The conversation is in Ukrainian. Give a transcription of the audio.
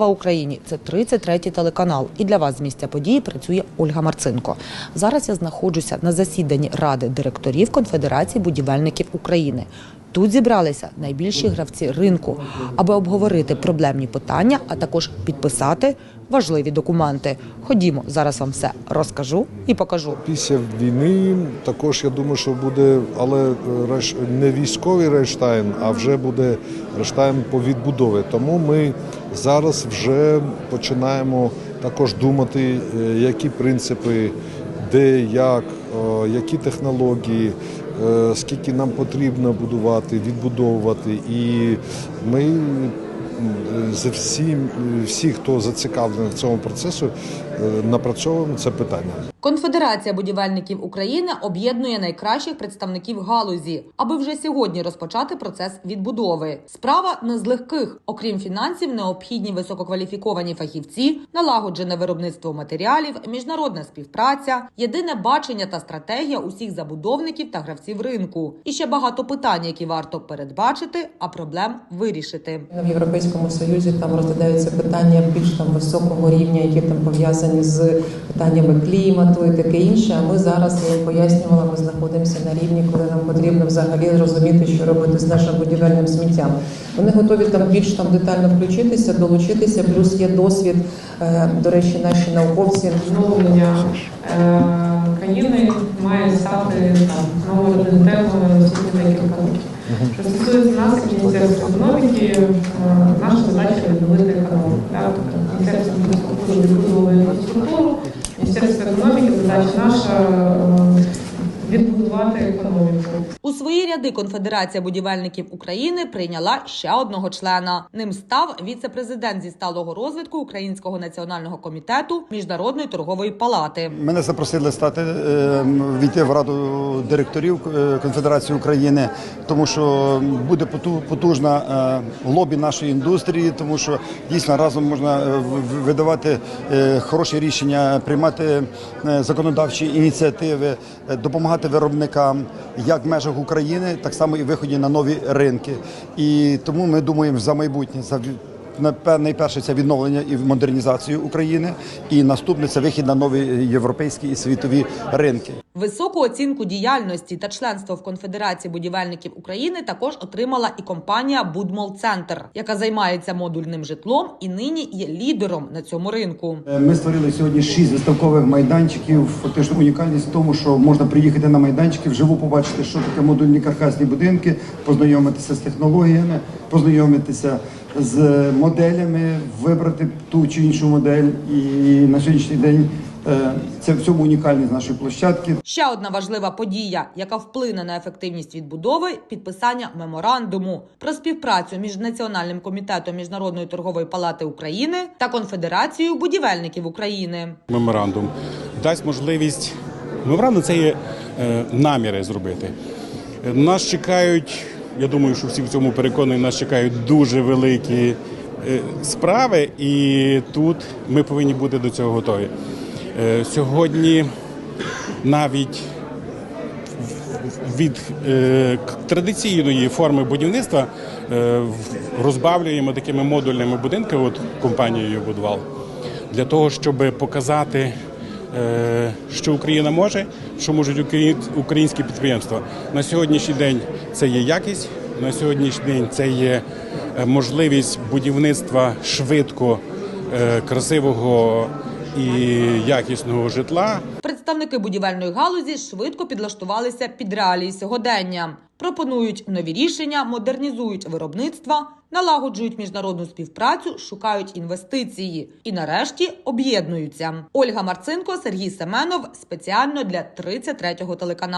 В Україні це 33-й телеканал. І для вас з місця події працює Ольга Марцинко. Зараз я знаходжуся на засіданні Ради директорів Конфедерації будівельників України. Тут зібралися найбільші гравці ринку, аби обговорити проблемні питання, а також підписати важливі документи. Ходімо, зараз вам все розкажу і покажу. Після війни також я думаю, що буде, але е, не військовий Рейштайн, а вже буде Рейштайн по відбудові. Тому ми зараз вже починаємо також думати, е, які принципи, де, як, які технології, скільки нам потрібно будувати, відбудовувати. І ми за з всім, всі, хто зацікавлений в цьому процесу, е, напрацьовуємо це питання. Конфедерація будівельників України об'єднує найкращих представників галузі, аби вже сьогодні розпочати процес відбудови. Справа не з легких. Окрім фінансів, необхідні висококваліфіковані фахівці, налагоджене виробництво матеріалів, міжнародна співпраця, єдине бачення та стратегія усіх забудовників та гравців ринку. І ще багато питань, які варто передбачити, а проблем вирішити. В Європейському Союзі там розглядаються питання більш там високого рівня, які там пов'язані з питаннями клімату і таке інше. А ми зараз, я пояснювала, ми знаходимося на рівні, коли нам потрібно взагалі розуміти, що робити з нашим будівельним сміттям. Вони готові там більш там детально включитися, долучитися. Плюс є досвід. Е, До речі, наші науковці відновлення е, країни має стати там номер один темою на наступні декілька років. Що стосується нас, Міністерства економіки, е, наша задача відновити економіку. Міністерство відбудовує інфраструктуру, Міністерство економіки задача наша е, відбудувати економіку. У свої ряди Конфедерація будівельників України прийняла ще одного члена. Ним став віце-президент зі сталого розвитку Українського національного комітету Міжнародної торгової палати. Мене запросили стати е, війти в раду директорів е, Конфедерації України, тому що буде поту- потужна е, лобі нашої індустрії, тому що дійсно разом можна е, видавати хороші рішення, приймати законодавчі ініціативи, е, допомагати виробникам як в межах України, так само і виході на нові ринки. І тому ми думаємо за майбутнє за Найперше це відновлення і модернізацію України, і наступне це вихід на нові європейські і світові ринки. Високу оцінку діяльності та членство в Конфедерації будівельників України також отримала і компанія Будмол Центр, яка займається модульним житлом і нині є лідером на цьому ринку. Е, Ми створили сьогодні шість виставкових майданчиків. Фактично унікальність в тому, що можна приїхати на майданчики, вживу побачити, що таке модульні каркасні будинки, познайомитися з технологіями, познайомитися з моделями, вибрати ту чи іншу модель. І на сьогоднішній день е, це в цьому унікальність нашої площадки. Ще одна важлива подія, яка вплине на ефективність відбудови підписання меморандуму про співпрацю між Національним комітетом Міжнародної торгової палати України та Конфедерацією будівельників України. меморандум дасть можливість. Меморандум це є е, наміри зробити. Нас чекають. Я думаю, що всі в цьому переконані, нас чекають дуже великі е, справи, і тут ми повинні бути до цього готові. Е, Сьогодні навіть від е, традиційної форми будівництва розбавлюємо такими модульними будинками, от компанією будував, для того, щоб показати, що Україна може, що можуть украї- українські підприємства. На сьогоднішній день це є якість, на сьогоднішній день це є е, можливість будівництва швидко, е, красивого і якісного житла. Представники будівельної галузі швидко підлаштувалися під реалії сьогодення. Пропонують нові рішення, модернізують виробництва, налагоджують міжнародну співпрацю, шукають інвестиції і нарешті об'єднуються. Ольга Марцинко, Сергій Семенов спеціально для 33-го телеканалу.